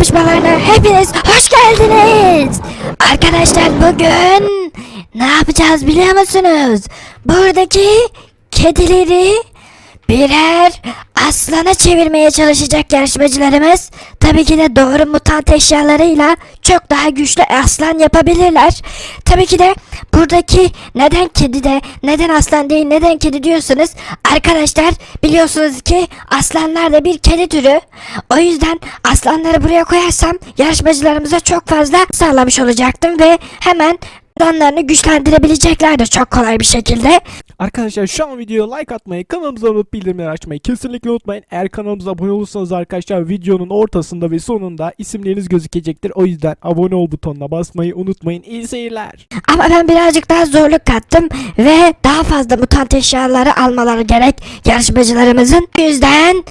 kapışmalarına hepiniz hoş geldiniz. Arkadaşlar bugün ne yapacağız biliyor musunuz? Buradaki kedileri birer aslana çevirmeye çalışacak yarışmacılarımız tabii ki de doğru mutant eşyalarıyla çok daha güçlü aslan yapabilirler. Tabii ki de buradaki neden kedi de neden aslan değil neden kedi diyorsunuz arkadaşlar biliyorsunuz ki aslanlar da bir kedi türü. O yüzden aslanları buraya koyarsam yarışmacılarımıza çok fazla sağlamış olacaktım ve hemen aslanlarını güçlendirebileceklerdir çok kolay bir şekilde. Arkadaşlar şu an videoya like atmayı, kanalımıza abone olup bildirimleri açmayı kesinlikle unutmayın. Eğer kanalımıza abone olursanız arkadaşlar videonun ortasında ve sonunda isimleriniz gözükecektir. O yüzden abone ol butonuna basmayı unutmayın. İyi seyirler. Ama ben birazcık daha zorluk kattım ve daha fazla mutant eşyaları almaları gerek yarışmacılarımızın. O yüzden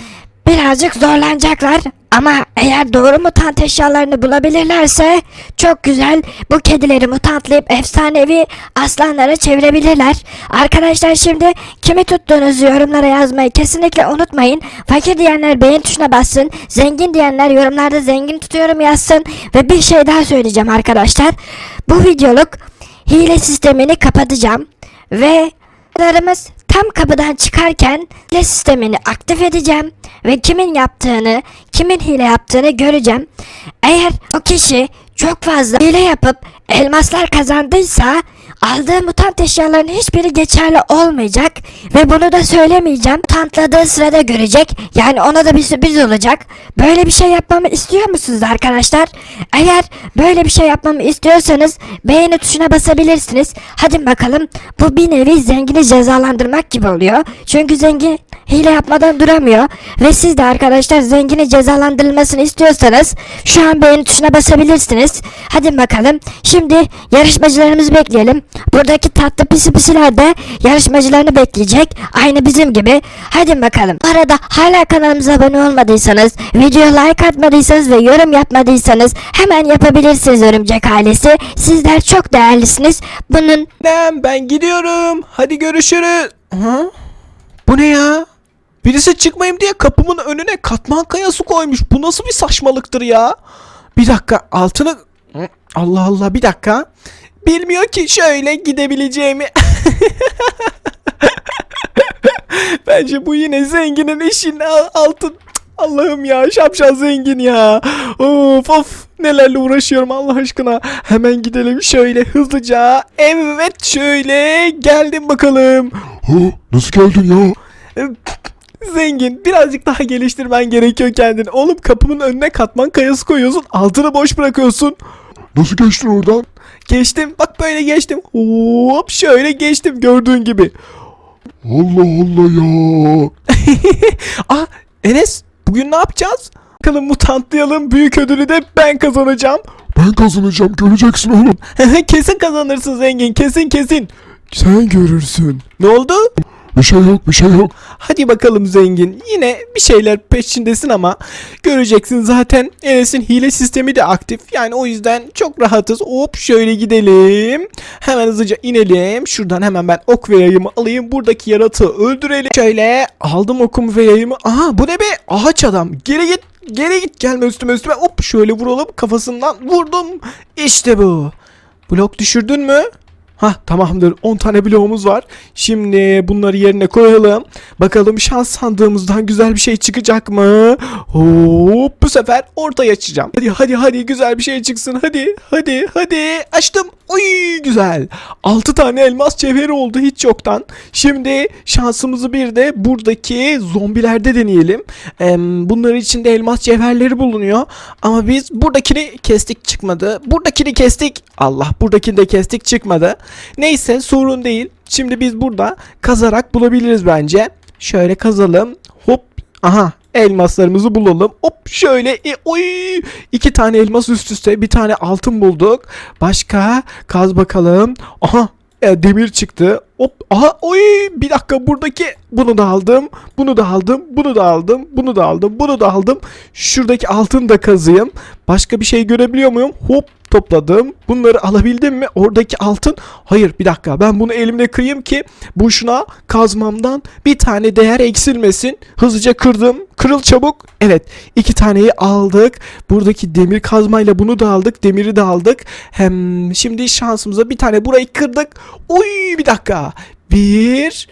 birazcık zorlanacaklar. Ama eğer doğru mutant eşyalarını bulabilirlerse çok güzel bu kedileri mutantlayıp efsanevi aslanlara çevirebilirler. Arkadaşlar şimdi kimi tuttuğunuzu yorumlara yazmayı kesinlikle unutmayın. Fakir diyenler beğen tuşuna bassın. Zengin diyenler yorumlarda zengin tutuyorum yazsın. Ve bir şey daha söyleyeceğim arkadaşlar. Bu videoluk hile sistemini kapatacağım. Ve Larımız tam kapıdan çıkarken hile sistemini aktif edeceğim ve kimin yaptığını, kimin hile yaptığını göreceğim. Eğer o kişi çok fazla hile yapıp elmaslar kazandıysa aldığı mutant eşyaların hiçbiri geçerli olmayacak ve bunu da söylemeyeceğim. Mutantladığı sırada görecek. Yani ona da bir sürpriz olacak. Böyle bir şey yapmamı istiyor musunuz arkadaşlar? Eğer böyle bir şey yapmamı istiyorsanız beğeni tuşuna basabilirsiniz. Hadi bakalım. Bu bir nevi zengini cezalandırmak gibi oluyor. Çünkü zengin hile yapmadan duramıyor. Ve siz de arkadaşlar zengini cezalandırılmasını istiyorsanız şu an beğeni tuşuna basabilirsiniz. Hadi bakalım. Şimdi yarışmacılarımızı bekleyelim. Buradaki tatlı pisi pisiler de yarışmacılarını bekleyecek. Aynı bizim gibi. Hadi bakalım. Bu arada hala kanalımıza abone olmadıysanız, videoya like atmadıysanız ve yorum yapmadıysanız hemen yapabilirsiniz örümcek ailesi. Sizler çok değerlisiniz. Bunun Ben, ben gidiyorum. Hadi görüşürüz. Ha? Bu ne ya? Birisi çıkmayayım diye kapımın önüne katman kayası koymuş. Bu nasıl bir saçmalıktır ya? Bir dakika altını... Hı, Allah Allah bir dakika. Bilmiyor ki şöyle gidebileceğimi. Bence bu yine zenginin işinin al- altın. Allah'ım ya şapşal zengin ya. Of of nelerle uğraşıyorum Allah aşkına. Hemen gidelim şöyle hızlıca. Evet şöyle geldim bakalım. Ha, nasıl geldin ya? Zengin birazcık daha geliştirmen gerekiyor kendini. Oğlum kapımın önüne katman kayası koyuyorsun. Altını boş bırakıyorsun. Nasıl geçtin oradan? Geçtim. Bak böyle geçtim. Hop şöyle geçtim gördüğün gibi. Allah Allah ya. ah Enes bugün ne yapacağız? Bakalım mutantlayalım. Büyük ödülü de ben kazanacağım. Ben kazanacağım göreceksin oğlum. kesin kazanırsın zengin. Kesin kesin. Sen görürsün. Ne oldu? Bir şey yok bir şey yok. Hadi bakalım zengin. Yine bir şeyler peşindesin ama göreceksin zaten Enes'in hile sistemi de aktif. Yani o yüzden çok rahatız. Hop şöyle gidelim. Hemen hızlıca inelim. Şuradan hemen ben ok ve yayımı alayım. Buradaki yaratığı öldürelim. Şöyle aldım okumu ve yayımı. Aha bu ne be? Ağaç adam. Geri git. Geri git. Gelme üstüme üstüme. Hop şöyle vuralım. Kafasından vurdum. İşte bu. Blok düşürdün mü? Hah tamamdır 10 tane bloğumuz var. Şimdi bunları yerine koyalım. Bakalım şans sandığımızdan güzel bir şey çıkacak mı? Hop bu sefer ortaya açacağım. Hadi hadi hadi güzel bir şey çıksın. Hadi hadi hadi açtım. Oy güzel. 6 tane elmas cevheri oldu hiç yoktan. Şimdi şansımızı bir de buradaki zombilerde deneyelim. Em, bunların içinde elmas cevherleri bulunuyor. Ama biz buradakini kestik çıkmadı. Buradakini kestik. Allah buradakini de kestik çıkmadı. Neyse sorun değil. Şimdi biz burada kazarak bulabiliriz bence. Şöyle kazalım. Hop. Aha elmaslarımızı bulalım. Hop şöyle. E, oy. iki tane elmas üst üste. Bir tane altın bulduk. Başka kaz bakalım. Aha e, demir çıktı. Hop aha oy bir dakika buradaki bunu da aldım. Bunu da aldım. Bunu da aldım. Bunu da aldım. Bunu da aldım. Şuradaki altını da kazıyım. Başka bir şey görebiliyor muyum? Hop topladım. Bunları alabildim mi? Oradaki altın. Hayır bir dakika ben bunu elimle kıyayım ki boşuna kazmamdan bir tane değer eksilmesin. Hızlıca kırdım. Kırıl çabuk. Evet iki taneyi aldık. Buradaki demir kazmayla bunu da aldık. Demiri de aldık. Hem şimdi şansımıza bir tane burayı kırdık. Oy bir dakika. Bir,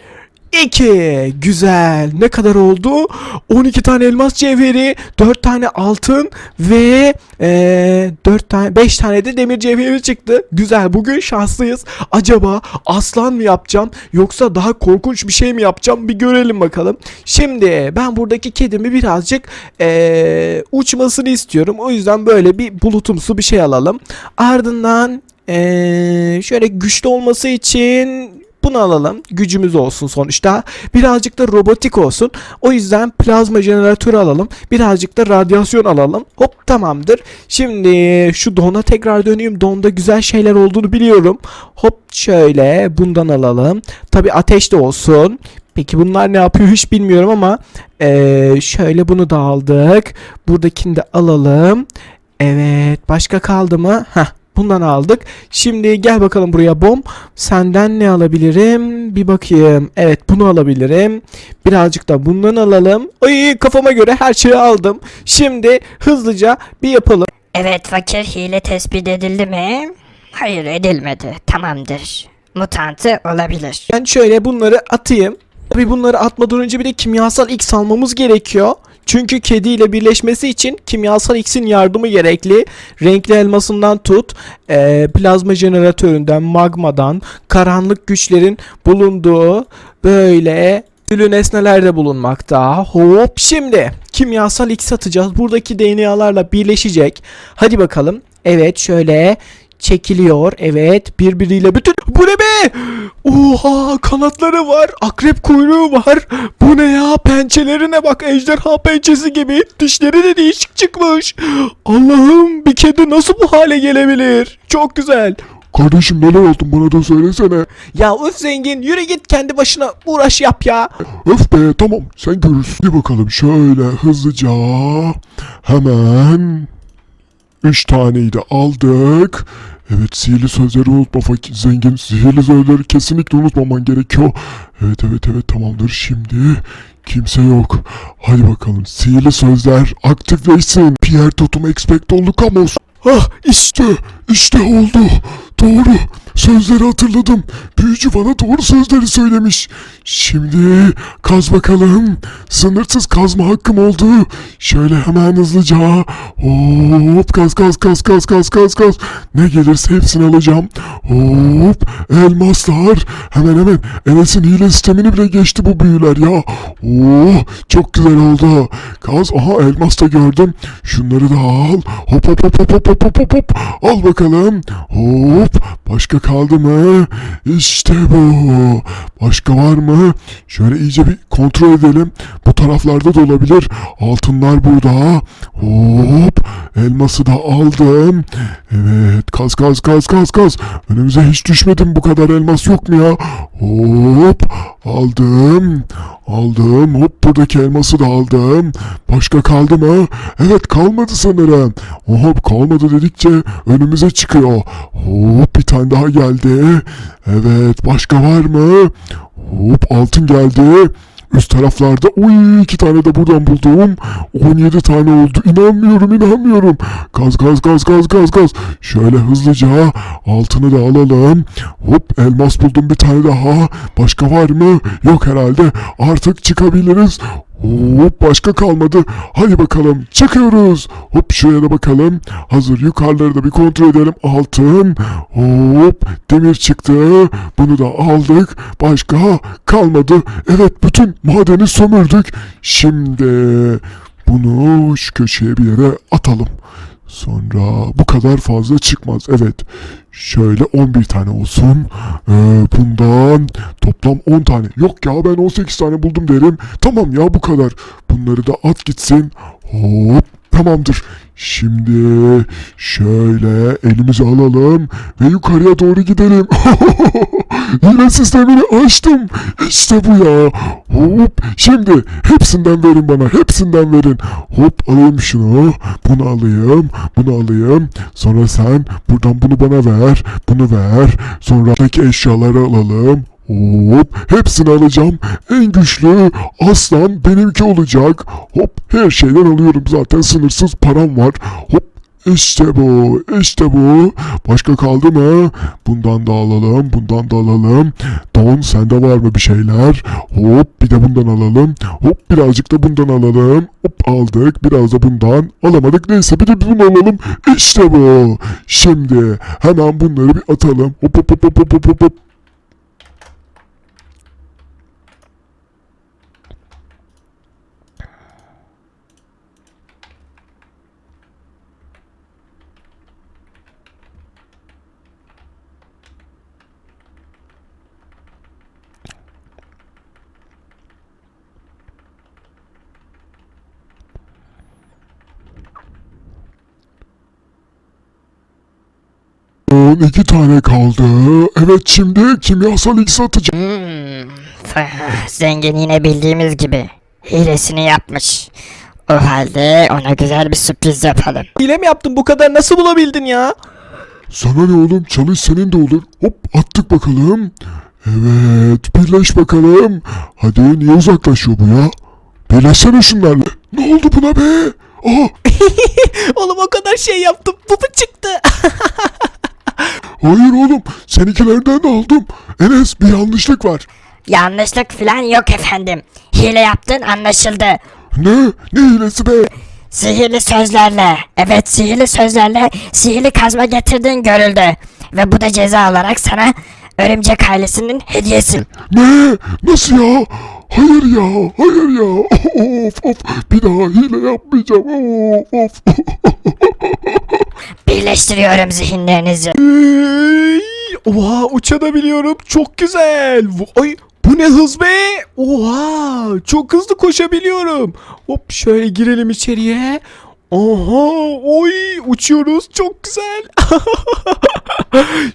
iki. Güzel. Ne kadar oldu? 12 tane elmas cevheri, 4 tane altın ve eee 4 tane 5 tane de demir cevheri çıktı. Güzel. Bugün şanslıyız. Acaba aslan mı yapacağım yoksa daha korkunç bir şey mi yapacağım? Bir görelim bakalım. Şimdi ben buradaki kedimi birazcık eee, uçmasını istiyorum. O yüzden böyle bir bulutumsu bir şey alalım. Ardından eee, şöyle güçlü olması için bunu alalım. Gücümüz olsun sonuçta. Birazcık da robotik olsun. O yüzden plazma jeneratörü alalım. Birazcık da radyasyon alalım. Hop tamamdır. Şimdi şu dona tekrar döneyim. Donda güzel şeyler olduğunu biliyorum. Hop şöyle bundan alalım. Tabi ateş de olsun. Peki bunlar ne yapıyor hiç bilmiyorum ama eee, şöyle bunu da aldık. Buradakini de alalım. Evet başka kaldı mı? Heh bundan aldık. Şimdi gel bakalım buraya bom. Senden ne alabilirim? Bir bakayım. Evet bunu alabilirim. Birazcık da bundan alalım. Ay kafama göre her şeyi aldım. Şimdi hızlıca bir yapalım. Evet fakir hile tespit edildi mi? Hayır edilmedi. Tamamdır. Mutantı olabilir. Ben şöyle bunları atayım. Tabii bunları atmadan önce bir de kimyasal X almamız gerekiyor. Çünkü kedi ile birleşmesi için kimyasal X'in yardımı gerekli. Renkli elmasından tut, eee, plazma jeneratöründen, magmadan, karanlık güçlerin bulunduğu böyle Ülü nesneler de bulunmakta. Hop şimdi kimyasal X atacağız. Buradaki DNA'larla birleşecek. Hadi bakalım. Evet şöyle çekiliyor. Evet birbiriyle bütün... Bu ne be? Oha kanatları var. Akrep kuyruğu var. Bu ne ya? Pençelerine bak. Ejderha pençesi gibi. Dişleri de değişik çıkmış. Allah'ım bir kedi nasıl bu hale gelebilir? Çok güzel. Kardeşim neler oldun bana da söylesene. Ya öf zengin yürü git kendi başına uğraş yap ya. Öf be tamam sen görürsün. Hadi bakalım şöyle hızlıca hemen 3 taneyi de aldık. Evet sihirli sözleri unutma fakir zengin. Sihirli sözleri kesinlikle unutmaman gerekiyor. Evet evet evet tamamdır şimdi. Kimse yok. Hadi bakalım sihirli sözler aktifleşsin. Pierre Totum Expecto Lucamos. Ah işte işte oldu. Doğru. Sözleri hatırladım. Büyücü bana doğru sözleri söylemiş. Şimdi kaz bakalım. Sınırsız kazma hakkım oldu. Şöyle hemen hızlıca. Hop kaz kaz kaz kaz kaz kaz kaz. Ne gelirse hepsini alacağım. Hop elmaslar. Hemen hemen Enes'in hile sistemini bile geçti bu büyüler ya. Oh çok güzel oldu. Kaz aha elmas da gördüm. Şunları da al. Hop hop hop hop hop hop hop hop. Al bakalım. Hop başka kaldı mı? İşte bu. Başka var mı? Şöyle iyice bir kontrol edelim. Bu taraflarda da olabilir. Altınlar burada. Hop. Elması da aldım. Evet. Kaz kaz kaz kaz kaz. Önümüze hiç düşmedim. Bu kadar elmas yok mu ya? Hop. Aldım. Aldım. Hop buradaki elması da aldım. Başka kaldı mı? Evet kalmadı sanırım. Hop kalmadı dedikçe önümüze çıkıyor. Hop bir tane daha geldi. Evet başka var mı? Hop altın geldi. Üst taraflarda uy iki tane de buradan buldum. 17 tane oldu. İnanmıyorum inanmıyorum. Gaz gaz gaz gaz gaz gaz. Şöyle hızlıca altını da alalım. Hop elmas buldum bir tane daha. Başka var mı? Yok herhalde. Artık çıkabiliriz. Hop başka kalmadı. Hadi bakalım çıkıyoruz. Hop şuraya da bakalım. Hazır yukarıları da bir kontrol edelim. Altın. Hop demir çıktı. Bunu da aldık. Başka kalmadı. Evet bütün madeni sömürdük. Şimdi bunu şu köşeye bir yere atalım. Sonra bu kadar fazla çıkmaz. Evet. Şöyle 11 tane olsun. Ee, bundan toplam 10 tane. Yok ya ben 18 tane buldum derim. Tamam ya bu kadar. Bunları da at gitsin. Hop. Tamamdır. Şimdi şöyle elimizi alalım ve yukarıya doğru gidelim. Yine sistemini açtım. İşte bu ya. Hop. Şimdi hepsinden verin bana. Hepsinden verin. Hop alayım şunu. Bunu alayım. Bunu alayım. Sonra sen buradan bunu bana ver. Bunu ver. Sonraki eşyaları alalım. Hop hepsini alacağım. En güçlü aslan benimki olacak. Hop her şeyden alıyorum zaten sınırsız param var. Hop işte bu işte bu. Başka kaldı mı? Bundan da alalım bundan da alalım. Don sende var mı bir şeyler? Hop bir de bundan alalım. Hop birazcık da bundan alalım. Hop aldık biraz da bundan alamadık. Neyse bir de bunu alalım. İşte bu. Şimdi hemen bunları bir atalım. Hop hop hop hop hop hop hop. Son iki tane kaldı. Evet şimdi kimyasal X atacağım. Hmm, f- zengin yine bildiğimiz gibi hilesini yapmış. O halde ona güzel bir sürpriz yapalım. Hile mi yaptın bu kadar nasıl bulabildin ya? Sana ne oğlum çalış senin de olur. Hop attık bakalım. Evet birleş bakalım. Hadi niye uzaklaşıyor bu ya? Birleşsene şunlarla. Ne oldu buna be? Aa, Oğlum o kadar şey yaptım bu mu çıktı? hayır oğlum seninkilerden de aldım. Enes bir yanlışlık var. Yanlışlık falan yok efendim. Hile yaptın anlaşıldı. Ne? Ne hilesi be? Sihirli sözlerle, evet sihirli sözlerle sihirli kazma getirdiğin görüldü. Ve bu da ceza olarak sana örümcek ailesinin hediyesi. Ne? Nasıl ya? Hayır ya, hayır ya. Of of. Bir daha hile yapmayacağım. Of of. Birleştiriyorum zihinlerinizi. Oha uçabiliyorum çok güzel. Vay bu ne hız be? Oha çok hızlı koşabiliyorum. Hop şöyle girelim içeriye. Oha oy uçuyoruz çok güzel.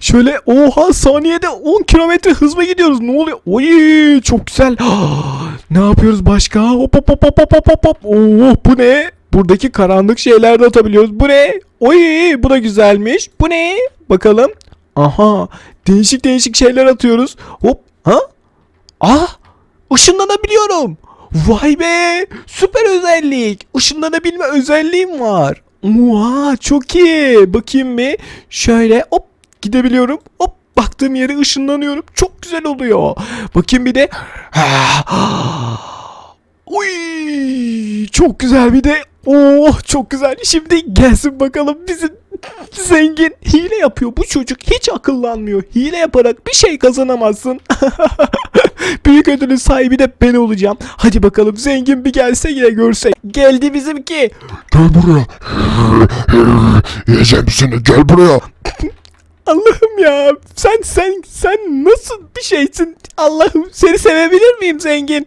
şöyle oha saniyede 10 kilometre hızla gidiyoruz. Ne oluyor? Oy çok güzel. ne yapıyoruz başka? Hop hop hop hop hop hop. Oh bu ne? Buradaki karanlık şeyler de atabiliyoruz. Bu ne? Oy bu da güzelmiş. Bu ne? Bakalım. Aha değişik değişik şeyler atıyoruz. Hop ha? Ah ışınlanabiliyorum. Vay be süper özellik. Işınlanabilme özelliğim var. Oha çok iyi. Bakayım bir. Şöyle hop gidebiliyorum. Hop baktığım yere ışınlanıyorum. Çok güzel oluyor. Bakayım bir de. Uy, çok güzel bir de. Oh çok güzel. Şimdi gelsin bakalım bizim zengin hile yapıyor. Bu çocuk hiç akıllanmıyor. Hile yaparak bir şey kazanamazsın. Büyük ödülün sahibi de ben olacağım. Hadi bakalım zengin bir gelse yine görsek. Geldi bizimki. Gel buraya. Yiyeceğim seni gel buraya. Allah'ım ya. Sen sen sen nasıl bir şeysin? Allah'ım seni sevebilir miyim zengin?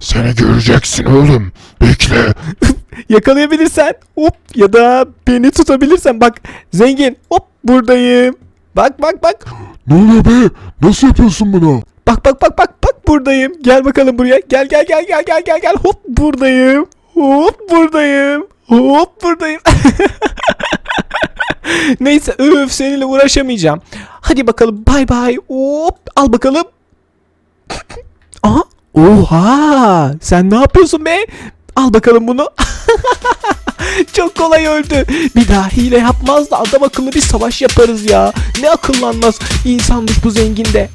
Seni göreceksin oğlum. Bekle. Yakalayabilirsen hop ya da beni tutabilirsen bak zengin hop buradayım. Bak bak bak. Ne oluyor be? Nasıl yapıyorsun bunu? Bak bak bak bak bak buradayım. Gel bakalım buraya. Gel gel gel gel gel gel gel. Hop buradayım. Hop buradayım. Hop buradayım. Neyse öf seninle uğraşamayacağım. Hadi bakalım bay bay. Hop al bakalım. Aha. Oha. Sen ne yapıyorsun be? Al bakalım bunu. Çok kolay öldü. Bir daha hile yapmaz da adam akıllı bir savaş yaparız ya. Ne akıllanmaz insanmış bu zengin de.